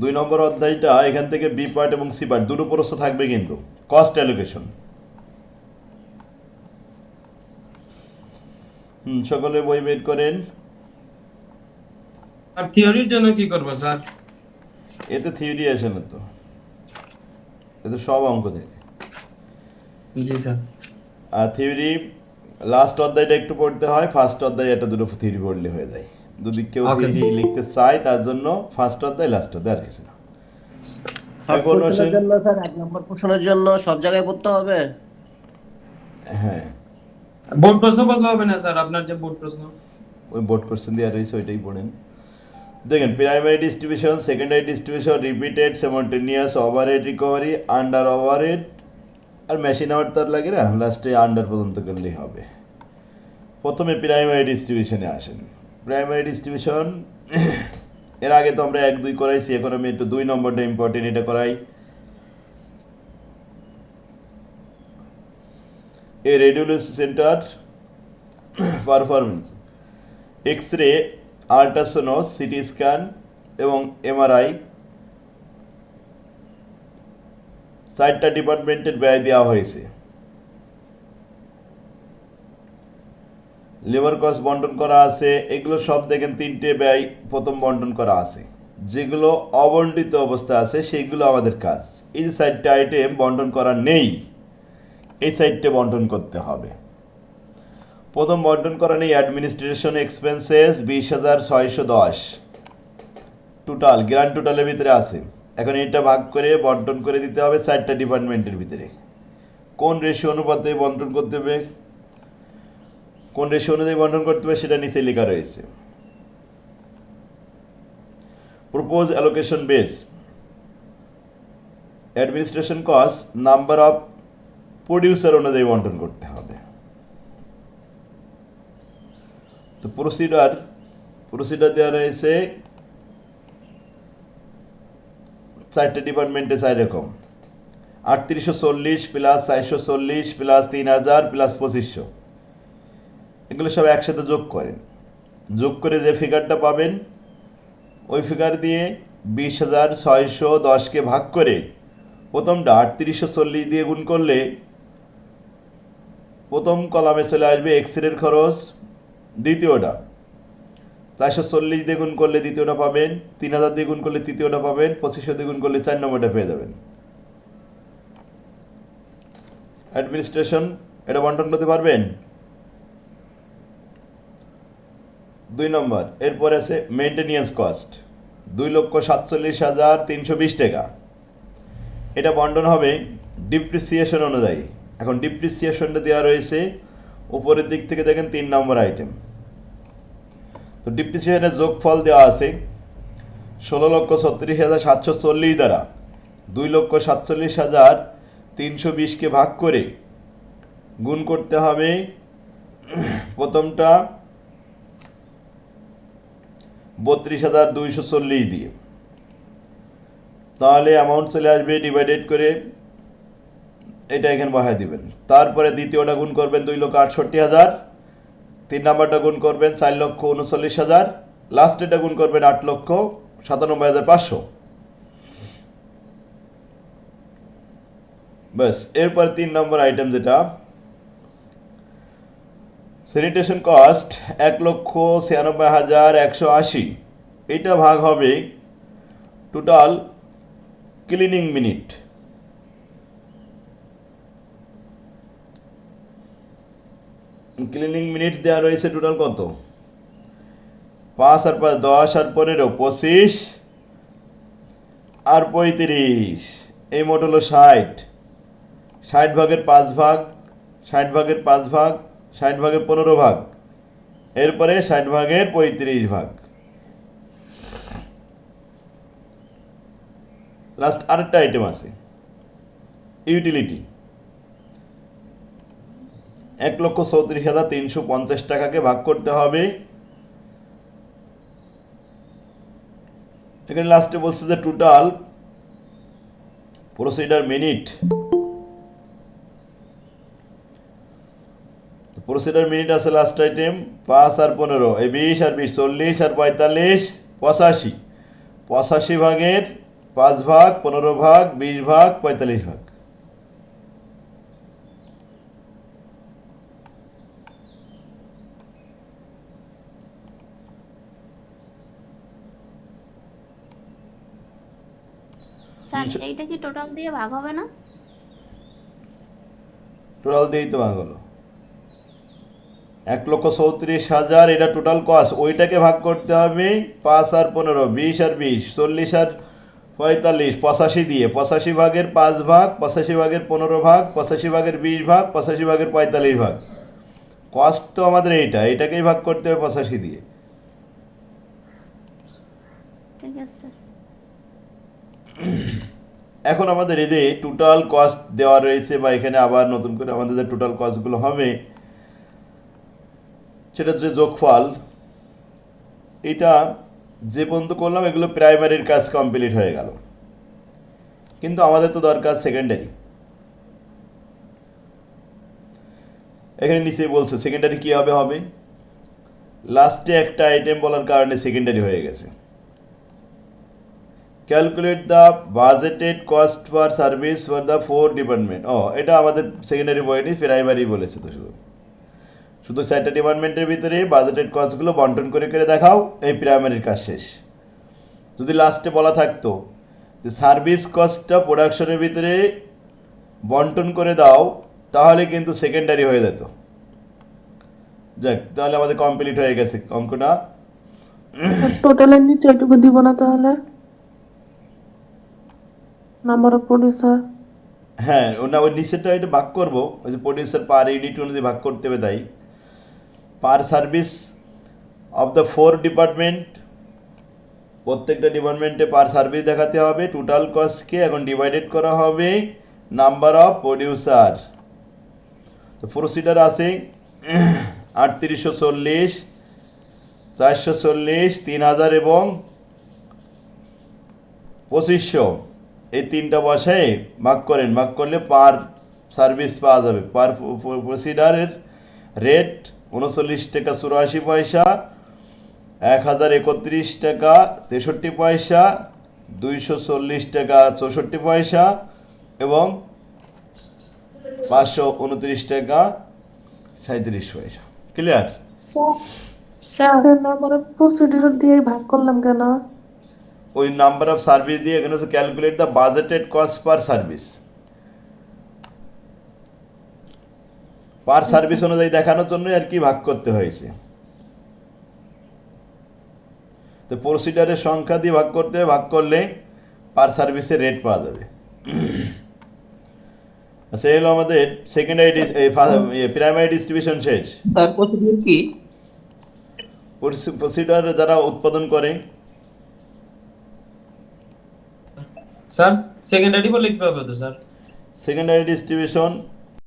দুই নম্বর অধ্যায়টা এখান থেকে বি পার্ট এবং সি পার্ট দুটো প্রশ্ন থাকবে কিন্তু। কস্ট অ্যালোকেশন হুম সকলে বই বের করেন। আর থিওরির জন্য কি করব স্যার? এতে থিওরি আসে না তো। এতে সব অঙ্ক থেকে। জি স্যার। আর থিওরি লাস্ট অধ্যায়টা একটু পড়তে হয় ফার্স্ট অধ্যায় একটা দুটো থিওরি পড়লে হয়ে যায়। যদি কেউ লিখতে চায় তার জন্য ফার্স্ট অধ্যায় লাস্ট অধ্যায় আর কিছু না। এক নম্বর প্রশ্নের জন্য সব জায়গায় পড়তে হবে? হ্যাঁ। বোর্ড প্রশ্ন হবে না স্যার আপনার যে বোর্ড প্রশ্ন। ওই বোর্ড কোশ্চেন দেওয়া রয়েছে ওইটাই পড়েন। দেখেন primary distribution secondary distribution repeated simultaneous overhead recovery under overhead আর মেশিন আওয়ার তো আর লাগে না? লাস্টে আন্ডার পর্যন্ত করলেই হবে। প্রথমে প্রাইমারি ডিস্ট্রিবিউশনে আসেন। প্রাইমারি ডিস্ট্রিবিউশন এর আগে তো আমরা এক দুই করাইছি, এখন আমি একটু দুই নম্বরটা ইম্পর্টেন্ট এটা করাই। A radiology centre performance X ray ultrasounds CT scan এবং এমআরআই চারটা ডিপার্টমেন্টের ব্যয় দেওয়া হয়েছে। লেবার কস্ট বন্টন করা আছে, এগুলো সব দেখেন তিনটে ব্যয়, প্রথম বন্টন করা আছে। যেগুলো অবন্টিত অবস্থা আছে সেইগুলো আমাদের কাজ। এই চারটে আইটেম বন্টন করা নেই। এই সাইডটা বন্টন করতে হবে। প্রথম বন্টন করা নেই অ্যাডমিনিস্ট্রেশন এক্সপেন্সেস বিশ হাজার ছয়শো দশ। টোটাল গ্র্যান্ড টোটালের ভিতরে আছে। এখন এটা ভাগ করে বন্টন করে দিতে হবে চারটা ডিপার্টমেন্টের ভিতরে। কোন রেশিও অনুপাতে বন্টন করতে হবে? কোন রেশিও অনুযায়ী বন্টন করতে হবে সেটা নিচে লেখা রয়েছে। Propose allocation base administration cost number of producer অনুযায়ী বন্টন করতে হবে। তো প্রসিডার প্রসিডার দেওয়া রয়েছে চারটে ডিপার্টমেন্টে চার রকম। আটত্রিশশো চল্লিশ প্লাস চারশো চল্লিশ প্লাস তিন হাজার প্লাস পঁচিশশো। এগুলো সব একসাথে যোগ করেন। যোগ করে যে ফিগারটা পাবেন, ওই ফিগার দিয়ে বিশ হাজার ছয়শো দশকে ভাগ করে প্রথমটা আটত্রিশশো চল্লিশ দিয়ে গুণ করলে প্রথম কলামে চলে আসবে এক্স রের খরচ। দ্বিতীয়টা চারশো চল্লিশ দিয়ে গুণ করলে দ্বিতীয়টা পাবেন, তিন হাজার দিয়ে গুণ করলে তৃতীয়টা পাবেন, পঁচিশশো দিয়ে গুণ করলে চার নম্বরটা পেয়ে যাবেন। অ্যাডমিনিস্ট্রেশন এটা বন্টন করতে পারবেন? দুই নম্বর, এরপর আছে মেনটেনেন্স কস্ট দুই লক্ষ সাতচল্লিশ হাজার তিনশো বিশ টাকা। এটা বন্টন হবে ডিপ্রিসিয়েশন অনুযায়ী। এখন ডিপ্রিসিয়েশনটা দেওয়া রয়েছে, উপরের দিক থেকে দেখেন তিন নম্বর আইটেম তো ডিপ্রিসিয়েশনের যোগফল দেওয়া আছে ষোলো লক্ষ ছত্রিশ হাজার সাতশো চল্লিশ দ্বারা। দুই লক্ষ সাতচল্লিশ হাজার তিনশো বিশকে ভাগ করে গুণ করতে হবে প্রথমটা বত্রিশ হাজার দুইশো চল্লিশ দিয়ে। তাহলে অ্যামাউন্ট চলে আসবে ডিভাইডেড করে এটা এখানে বহায় দিবেন। তারপরে দ্বিতীয়টা গুণ করবেন দুই লক্ষ আটষট্টি হাজার, তিন নাম্বারটা গুণ করবেন চার লক্ষ উনচল্লিশ হাজার লাস্টেরটা গুণ করবেন আট লক্ষ সাতানব্বই হাজার পাঁচশো। ব্যাস, এরপর তিন নম্বর আইটেম যেটা স্যানিটেশন কস্ট এক লক্ষ ছিয়ানব্বই হাজার একশো আশি। এটা ভাগ হবে total cleaning minute cleaning minute দেওয়া রয়েছে টোটাল কত? পাঁচ আর পাঁচ, দশ আর পনেরো, পঁচিশ আর পঁয়ত্রিশ। এই মোট হলো ষাট। ষাট ভাগের পাঁচ ভাগ, ষাট ভাগের পাঁচ ভাগ ষাট ভাগের পনেরো ভাগ। এরপরে ষাট ভাগের পঁয়ত্রিশ ভাগ। লাস্ট আরেকটা আইটেম আছে। ইউটিলিটি এক লক্ষ চৌত্রিশ হাজার তিনশো পঞ্চাশ টাকাকে ভাগ করতে হবে। এখানে লাস্টে বলছে যে total procedure minute procedure minute আছে লাস্ট আইটেম পাঁচ আর পনেরো। এই বিশ আর বিশ চল্লিশ আর পঁয়তাল্লিশ পঁচাশি। পঁচাশি ভাগের পাঁচ ভাগ পনেরো ভাগ বিশ ভাগ পঁয়তাল্লিশ ভাগ। এইটা কি টোটাল দিয়ে ভাগ হবে না? টোটাল দিয়েই তো ভাগ হলো। এক লক্ষ চৌত্রিশ হাজার এটা টোটাল কস্ট ওইটাকে ভাগ করতে হবে পাঁচ আর পনেরো বিশ আর বিশ চল্লিশ আর পঁয়তাল্লিশ পঁচাশি দিয়ে। পঁচাশি ভাগের পাঁচ ভাগ পঁচাশি ভাগের পনেরো ভাগ পঁচাশি ভাগের বিশ ভাগ পঁচাশি ভাগের পঁয়তাল্লিশ ভাগ। কস্ট তো আমাদের এইটা এটাকেই ভাগ করতে হবে পঁচাশি দিয়ে। ঠিক আছে। স্যার এখন আমাদের এই যে টোটাল কস্ট দেওয়া রয়েছে বা এখানে আবার নতুন করে আমাদের যে টোটাল কস্টগুলো হবে সেটা হচ্ছে যোগফল। এটা যে পর্যন্ত করলাম, এগুলো প্রাইমারির কাজ কমপ্লিট হয়ে গেল। কিন্তু আমাদের তো দরকার সেকেন্ডারি এখানে নিচে বলছে সেকেন্ডারি কী হবে? হবে লাস্টে একটা আইটেম বলার কারণে সেকেন্ডারি হয়ে গেছে। Calculate the budgeted cost for service for the four department ও, এটা আমাদের সেকেন্ডারি বইনি প্রাইমারি বলেছে তো শুধু। শুধু চারটা ডিপার্টমেন্টের ভিতরে বাজেটেড কস্টগুলো বন্টন করে করে দেখাও এই প্রাইমারির কাজ শেষ। যদি লাস্টে বলা থাকতো যে সার্ভিস কস্টটা প্রোডাকশনের ভিতরে বন্টন করে দাও তাহলে কিন্তু সেকেন্ডারি হয়ে যেত। যাক তাহলে আমাদের কমপ্লিট হয়ে গেছে অঙ্কটা। টোটালের নিচে এটুকু দিব না তাহলে? নাম্বার অফ প্রডিউসার হ্যাঁ ওনা ওই নিচেরটা এটা ভাগ করব। ওই যে প্রডিউসার পার ইউনিট অনুযায়ী ভাগ করতে হবে তাই। Per service of the four department প্রত্যেকটা ডিপার্টমেন্টে পার সার্ভিস দেখাতে হবে টোটাল কস্টকে এখন ডিভাইডেড করা হবে নাম্বার অফ প্রডিউসার তো প্রসিডার আছে আটত্রিশশো চল্লিশ, চারশো চল্লিশ, তিন হাজার এবং পঁচিশশো। এই তিনটা বসায় ভাগ করেন, ভাগ করলে পার সার্ভিস পাওয়া যাবে। পার প্রসিডারের রেট উনচল্লিশ টাকা চুরাশি পয়সা এক হাজার একত্রিশ টাকা তেষট্টি পয়সা দুইশো চল্লিশ টাকা চৌষট্টি পয়সা এবং পাঁচশো উনত্রিশ টাকা সাঁত্রিশ পয়সা। ক্লিয়ার দিয়ে ভাগ করলাম কেন? ওই নাম্বার অফ সার্ভিস দিয়ে এখানে calculate the budgeted cost per service per service অনুযায়ী দেখানোর জন্য আর কি ভাগ করতে হয়েছে। তো প্রসিডারের সংখ্যা দিয়ে ভাগ করতে হবে ভাগ করলে পার সার্ভিসের রেট পাওয়া যাবে। আচ্ছা এই হলো আমাদের সেকেন্ডারি প্রাইমারি ডিস্ট্রিবিউশন শেষ। কি? প্রসিডার যারা উৎপাদন করে। স্যার সেকেন্ডারি বলে কীভাবে হতো স্যার? Secondary distribution